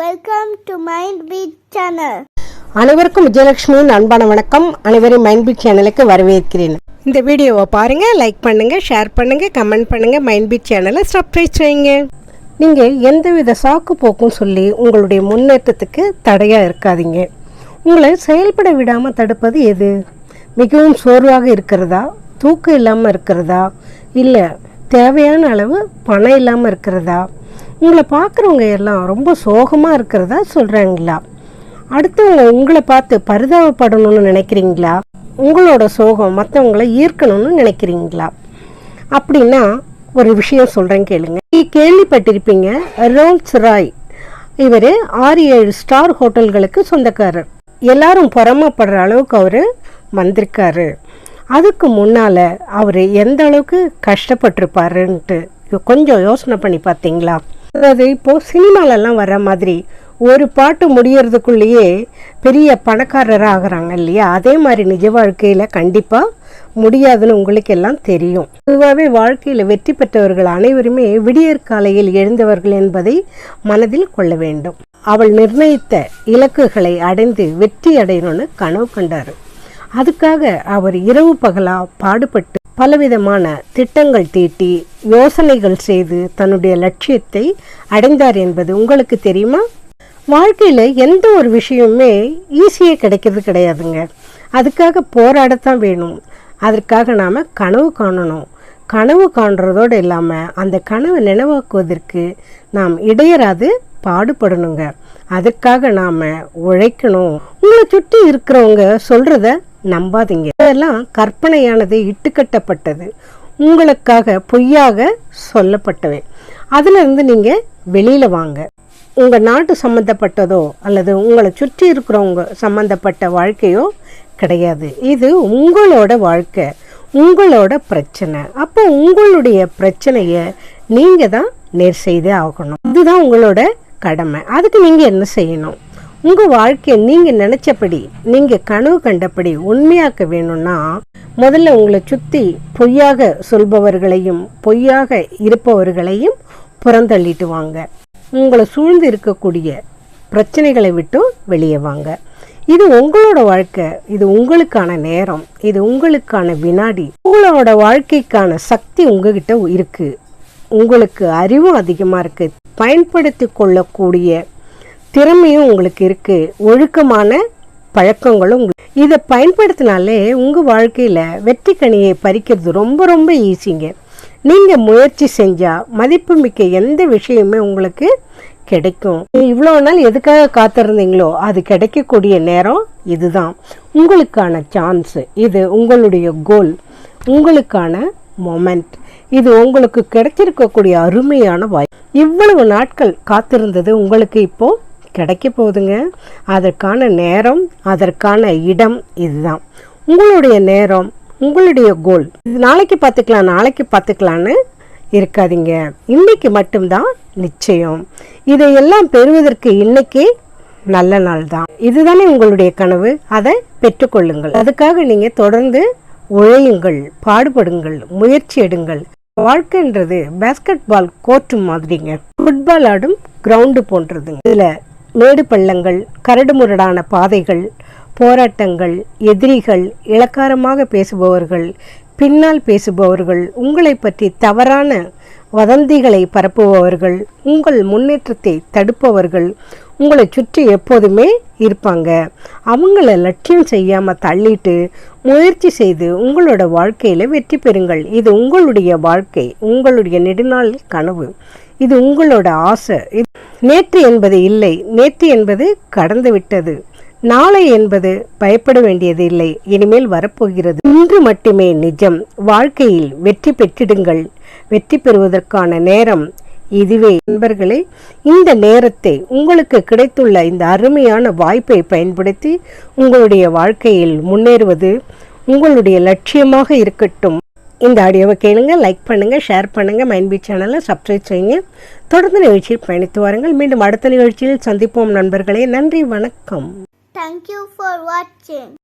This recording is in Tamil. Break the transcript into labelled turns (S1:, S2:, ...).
S1: Welcome to Mind Beat channel
S2: அனைவருக்கும் விஜயலட்சுமியின் அன்பான வணக்கம். அனைவரும் மைண்ட்பீட் சேனலுக்கு வரவேற்கிறேன். இந்த வீடியோவை பாருங்க லைக் பண்ணுங்க ஷேர் பண்ணுங்க கமெண்ட் பண்ணுங்க மைண்ட்பீட் சேனலை சப்ஸ்கிரைப் செய்யுங்க. நீங்கள் எந்தவித சாக்கு போக்கும் சொல்லி உங்களுடைய முன்னேற்றத்துக்கு தடையாக இருக்காதீங்க. உங்களை செயல்பட விடாமல் தடுப்பது எது? மிகவும் சோர்வாக இருக்கிறதா? தூக்கம் இல்லாமல் இருக்கிறதா? இல்லை தேவையான அளவு பணம் இல்லாமல் இருக்கிறதா? உங்களை பார்க்குறவங்க எல்லாம் ரொம்ப சோகமாக இருக்கிறதா சொல்கிறாங்களா அடுத்தவங்க உங்களை பார்த்து பரிதாபப்படணும்னு நினைக்கிறீங்களா? உங்களோட சோகம் மற்றவங்களை ஈர்க்கணும்னு நினைக்கிறீங்களா? அப்படின்னா ஒரு விஷயம் சொல்கிறேன் கேளுங்க. நீ கேள்விப்பட்டிருப்பீங்க ரோல்ஸ் ராய். இவர் ஆறு ஏழு ஸ்டார் ஹோட்டல்களுக்கு சொந்தக்காரர். எல்லாரும் பொறாமப்படுற அளவுக்கு அவர் வந்திருக்காரு. அதுக்கு முன்னால் அவர் எந்த அளவுக்கு கஷ்டப்பட்டிருப்பாருன்ட்டு கொஞ்சம் யோசனை பண்ணி பார்த்தீங்களா? அதாவது இப்போது சினிமாலெல்லாம் வர மாதிரி ஒரு பாட்டு முடியறதுக்குள்ளேயே பெரிய பணக்காரராக ஆகுறாங்க இல்லையா? அதே மாதிரி நிஜ வாழ்க்கையில் கண்டிப்பாக முடியாதுன்னு உங்களுக்கு எல்லாம் தெரியும். பொதுவாகவே வாழ்க்கையில் வெற்றி பெற்றவர்கள் அனைவருமே விடியற் காலையில் எழுந்தவர்கள் என்பதை மனதில் கொள்ள வேண்டும். அவள் நிர்ணயித்த இலக்குகளை அடைந்து வெற்றி அடையணும்னு கனவு கண்டார். அதுக்காக அவர் இரவு பகலா பாடுபட்டு பலவிதமான திட்டங்கள் தீட்டி யோசனைகள் செய்து தன்னுடைய லட்சியத்தை அடைந்தார் என்பது உங்களுக்கு தெரியுமா? வாழ்க்கையில் எந்த ஒரு விஷயமுமே ஈஸியாக கிடைக்கிறது கிடையாதுங்க. அதுக்காக போராடத்தான் வேணும். அதற்காக நாம் கனவு காணணும். கனவு காண்றதோடு இல்லாமல் அந்த கனவை நினைவாக்குவதற்கு நாம் இடையராது பாடுபடணுங்க. அதற்காக நாம் உழைக்கணும். உங்களை சுற்றி இருக்கிறவங்க சொல்கிறத நம்பாதீங்க. அதெல்லாம் கற்பனையானது இட்டுக்கட்டப்பட்டது. உங்களுக்காக பொய்யாக சொல்லப்பட்டவை. அதிலிருந்து நீங்கள் வெளியில் வாங்க. உங்கள் நாட்டு சம்மந்தப்பட்டதோ அல்லது உங்களை சுற்றி இருக்கிறவங்க சம்மந்தப்பட்ட வாழ்க்கையோ கிடையாது. இது உங்களோட வாழ்க்கை உங்களோட பிரச்சனை. அப்போ உங்களுடைய பிரச்சனையை நீங்கள் தான் நேர் செய்தே ஆகணும். இதுதான் உங்களோட கடமை. அதுக்கு நீங்கள் என்ன செய்யணும்? உங்கள் வாழ்க்கையை நீங்கள் நினச்சபடி நீங்கள் கனவு கண்டபடி உண்மையாக்க வேணும்னா முதல்ல உங்களை சுற்றி பொய்யாக சொல்பவர்களையும் பொய்யாக இருப்பவர்களையும் புறந்தள்ளிட்டு வாங்க. உங்களை சூழ்ந்து இருக்கக்கூடிய பிரச்சனைகளை விட்டு வெளியே வாங்க. இது உங்களோட வாழ்க்கை இது உங்களுக்கான நேரம் இது உங்களுக்கான வினாடி உங்களோட வாழ்க்கைக்கான சக்தி உங்ககிட்ட இருக்கு. உங்களுக்கு அறிவும் அதிகமாக இருக்கு. பயன்படுத்தி கொள்ளக்கூடிய திறமையும் உங்களுக்கு இருக்கு. ஒழுக்கமான பழக்கங்களும் இதை பயன்படுத்தினாலே உங்கள் வாழ்க்கையில் வெற்றி கனியை பறிக்கிறது ரொம்ப ரொம்ப ஈஸிங்க நீங்கள் முயற்சி செஞ்சால் மதிப்புமிக்க எந்த விஷயமே உங்களுக்கு கிடைக்கும். இவ்வளோ நாள் எதுக்காக காத்திருந்தீங்களோ அது கிடைக்கக்கூடிய நேரம் இதுதான். உங்களுக்கான சான்ஸ் இது உங்களுடைய கோல் உங்களுக்கான மொமெண்ட் இது உங்களுக்கு கிடைச்சிருக்கக்கூடிய அருமையான வாய்ப்பு. இவ்வளவு நாட்கள் காத்திருந்தது உங்களுக்கு இப்போ கிடைக்க போகுதுங்க. அதற்கான நேரம் அதற்கான இடம் இதுதான். உங்களுடைய நேரம் உங்களுடைய கோல் இது நாளைக்கு பார்த்துக்கலாம் நாளைக்கு பார்த்துக்கலான்னு இருக்காதீங்க. இன்னைக்கு மட்டும்தான் நிச்சயம். இதையெல்லாம் பெறுவதற்கு இன்னைக்கு நல்ல நாள் தான். இதுதானே உங்களுடைய கனவு? அதை பெற்றுக்கொள்ளுங்கள். அதுக்காக நீங்கள் தொடர்ந்து உழையுங்கள் பாடுபடுங்கள் முயற்சி எடுங்கள். வாழ்க்கைன்றது பேஸ்கெட் பால் கோர்ட்டு மாதிரிங்க. ஃபுட்பால் ஆடும் கிரவுண்டு போன்றதுங்க. இதில் மேடு பள்ளங்கள் கரடுமுரடான பாதைகள் போராட்டங்கள் எதிரிகள் இளக்காரமாக பேசுபவர்கள் பின்னால் பேசுபவர்கள் உங்களை பற்றி தவறான வதந்திகளை பரப்புபவர்கள் உங்கள் முன்னேற்றத்தை தடுப்பவர்கள் உங்களை சுற்றி எப்போதுமே இருப்பாங்க. அவங்கள லட்சியம் செய்யாமல் தள்ளிட்டு முயற்சி செய்து உங்களோட வாழ்க்கையில் வெற்றி பெறுங்கள். இது உங்களுடைய வாழ்க்கை உங்களுடைய நெடுநாள் கனவு. இது உங்களோட ஆசை நேற்று என்பது இல்லை. நேற்று என்பது கடந்து விட்டது. நாளை என்பது பயப்பட வேண்டியது இல்லை. இனிமேல் வரப்போகிறது. இன்று மட்டுமே நிஜம். வாழ்க்கையில் வெற்றி பெற்றிடுங்கள். வெற்றி பெறுவதற்கான நேரம் இதுவே. நண்பர்களே இந்த நேரத்தை உங்களுக்கு கிடைத்துள்ள இந்த அருமையான வாய்ப்பை பயன்படுத்தி உங்களுடைய வாழ்க்கையில் முன்னேறுவது உங்களுடைய லட்சியமாக இருக்கட்டும். இந்த ஆடியோவை கேளுங்க லைக் பண்ணுங்க ஷேர் பண்ணுங்க மைன்பி சேனலை சப்ஸ்கிரைப் செய்யுங்க. தொடர்ந்து நிகழ்ச்சியில் பயணித்து வாருங்கள். மீண்டும் அடுத்த நிகழ்ச்சியில் சந்திப்போம் நண்பர்களே. நன்றி வணக்கம்.
S1: தேங்க்யூ ஃபார் வாட்சிங்.